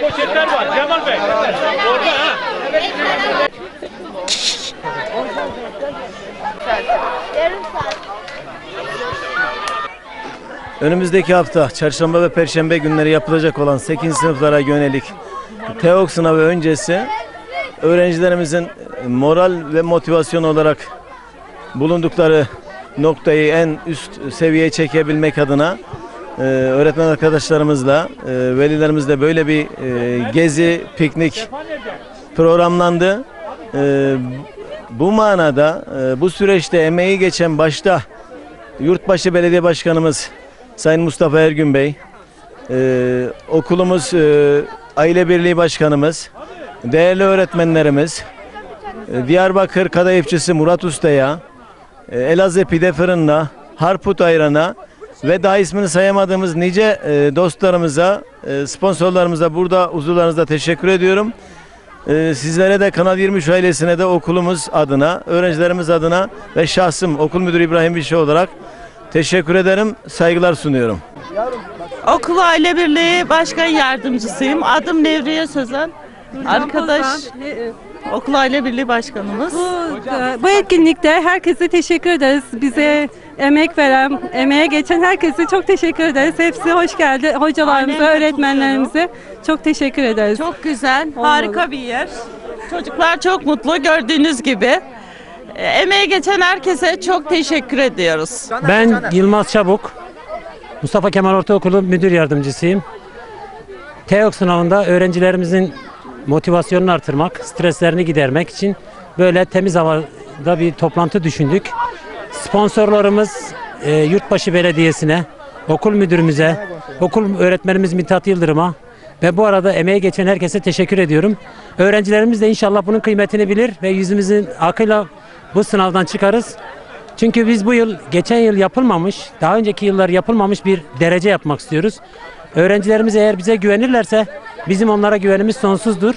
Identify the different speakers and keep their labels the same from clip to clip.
Speaker 1: Poşetler var Cemal Bey. Orada ha.
Speaker 2: Önümüzdeki hafta çarşamba ve perşembe günleri yapılacak olan 8. sınıflara yönelik TEOK sınavı öncesi öğrencilerimizin moral ve motivasyon olarak bulundukları noktayı en üst seviyeye çekebilmek adına e, öğretmen arkadaşlarımızla, e, velilerimizle böyle bir e, gezi, piknik programlandı. E, bu manada e, bu süreçte emeği geçen başta Yurtbaşı Belediye Başkanımız Sayın Mustafa Ergün Bey, e, okulumuz e, Aile Birliği Başkanımız, değerli öğretmenlerimiz, e, Diyarbakır Kadayıfçısı Murat Usta'ya, Elazığ Pide Fırın'la, Harput Ayran'a ve daha ismini sayamadığımız nice e, dostlarımıza, e, sponsorlarımıza burada huzurlarınızda teşekkür ediyorum. E, sizlere de Kanal 23 ailesine de okulumuz adına, öğrencilerimiz adına ve şahsım okul müdürü İbrahim Bişi olarak teşekkür ederim, saygılar sunuyorum.
Speaker 3: Okul Aile Birliği Başkan Yardımcısıyım. Adım Nevriye Sözen. Arkadaş Okul Aile Birliği Başkanımız.
Speaker 4: Bu, bu etkinlikte herkese teşekkür ederiz. Bize emek veren, emeğe geçen herkese çok teşekkür ederiz. Hepsi hoş geldi. Hocalarımıza,
Speaker 3: Aynen,
Speaker 4: öğretmenlerimize çok teşekkür ederiz.
Speaker 3: Çok güzel, harika bir yer. Çocuklar çok mutlu gördüğünüz gibi. E, Emeğe geçen herkese çok teşekkür ediyoruz.
Speaker 5: Ben Yılmaz Çabuk. Mustafa Kemal Ortaokulu müdür yardımcısıyım. TEOK sınavında öğrencilerimizin motivasyonunu artırmak, streslerini gidermek için böyle temiz havada bir toplantı düşündük. Sponsorlarımız e, Yurtbaşı Belediyesi'ne, okul müdürümüze, okul öğretmenimiz Mithat Yıldırım'a ve bu arada emeğe geçen herkese teşekkür ediyorum. Öğrencilerimiz de inşallah bunun kıymetini bilir ve yüzümüzün akıyla bu sınavdan çıkarız. Çünkü biz bu yıl, geçen yıl yapılmamış, daha önceki yıllar yapılmamış bir derece yapmak istiyoruz. Öğrencilerimiz eğer bize güvenirlerse bizim onlara güvenimiz sonsuzdur.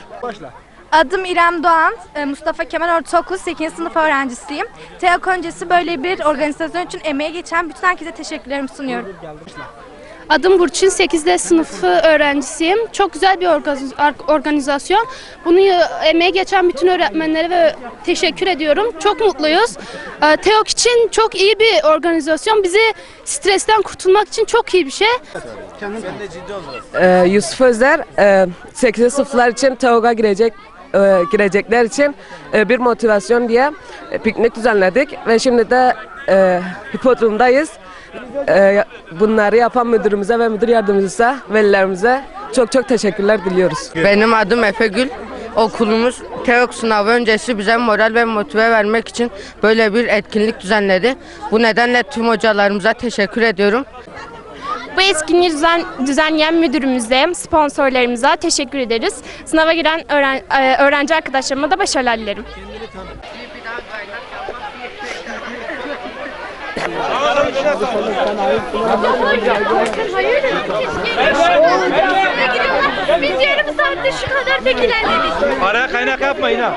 Speaker 6: Adım İrem Doğan, e, Mustafa Kemal Ortaokulu 8. sınıf öğrencisiyim. TEOK öncesi böyle bir organizasyon için emeğe geçen bütün herkese teşekkürlerimi sunuyorum.
Speaker 7: Adım Burçin, 8D sınıfı öğrencisiyim. Çok güzel bir organizasyon. Bunu emeğe geçen bütün öğretmenlere ve teşekkür ediyorum. Çok mutluyuz. Ee, TEOK için çok iyi bir organizasyon. Bizi stresten kurtulmak için çok iyi bir şey.
Speaker 8: Ee, Yusuf Özer e, 8. sınıflar için TEOG'a girecek e, girecekler için e, bir motivasyon diye e, piknik düzenledik ve şimdi de e, hipodromdayız. E, bunları yapan müdürümüze ve müdür yardımcısına, velilerimize çok çok teşekkürler diliyoruz.
Speaker 9: Benim adım Efe Gül. Okulumuz TEOK sınavı öncesi bize moral ve motive vermek için böyle bir etkinlik düzenledi. Bu nedenle tüm hocalarımıza teşekkür ediyorum.
Speaker 7: Bu etkinliği düzen, düzenleyen müdürümüze, sponsorlarımıza teşekkür ederiz. Sınava giren öğren- e, öğrenci arkadaşlarıma da başarılar dilerim.
Speaker 1: Araya kaynak yapmayın ha.